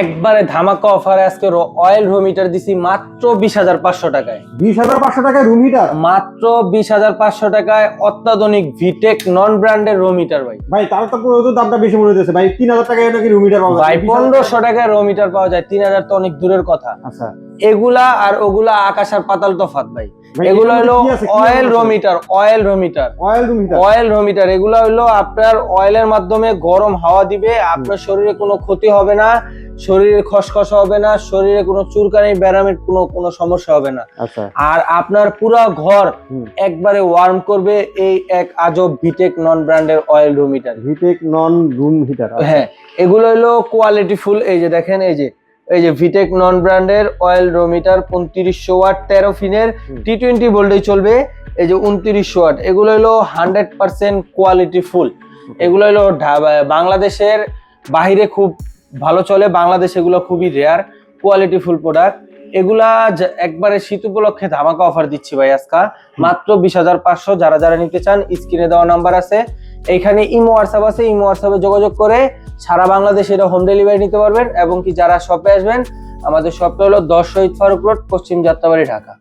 একবারে ধামাকা অফারে আজকে অয়েল রো মিটার দিছি মাত্র বিশ হাজার পাঁচশো টাকায়। বিশ হাজার পাঁচশো টাকায় রুম হিটার মাত্র বিশ হাজার পাঁচশো টাকায় অত্যাধুনিক ভিটেক নন ব্র্যান্ডের রো মিটার ভাই। ভাই তার তো পুরো দামটা বেশি মনে হচ্ছে ভাই তিন হাজার টাকায় নাকি রুম হিটার পাওয়া ভাই পনেরোশো টাকায় রো মিটার পাওয়া যায়। তিন হাজার তো অনেক দূরের কথা। আচ্ছা। এগুলা আর ওগুলা আকাশ আর পাতাল তফাত ভাই। এগুলো হলো অয়েল আছে? Row oil row meter oil room heater oil row meter এগুলো হলো আপনার অয়েলের মাধ্যমে গরম হাওয়া দিবে আপনার শরীরে কোনো ক্ষতি হবে না। শরীরে খসখস হবে না শরীরে কোনো চুলকানি ব্যারামের কোনো কোনো সমস্যা হবে না। আচ্ছা। আর আপনার পুরো ঘর একবারে ওয়ার্ম করবে এই এক আজব ভিটেক নন ব্র্যান্ডের oil row meter Vitek non room heater হ্যাঁ এগুলো হলো কোয়ালিটি ফুল এই যে দেখেন এই যে এই যে ভিটেক নন ব্র্যান্ডের অয়েল রোমিটার পঁয়ত্রিশশো ওয়াট তেরো ফিনের টি টোয়েন্টি ভোল্টে চলবে এই যে উনত্রিশশো ওয়াট। এগুলো হলো হান্ড্রেড পার্সেন্ট কোয়ালিটি ফুল এগুলো হলো বাংলাদেশের বাহিরে খুব ভালো চলে বাংলাদেশ এগুলো খুবই রেয়ার কোয়ালিটি ফুল প্রোডাক্ট এগুলা একবারে শীত উপলক্ষে ধামাকা অফার দিচ্ছি ভাই আজকা। মাত্র বিশ হাজার পাঁচশো যারা যারা নিতে চান স্ক্রিনে দেওয়া নাম্বার আছে। এইখানে ইমো হোয়াটসঅ্যাপ আছে ইমো হোয়াটসঅ্যাপে যোগাযোগ করে সারা বাংলাদেশে এটা হোম ডেলিভারি নিতে পারবেন এবং কি যারা শপে আসবেন আমাদের শপটা হলো দশ শহীদ ফারুক রোড পশ্চিম যাত্রাবাড়ি ঢাকা।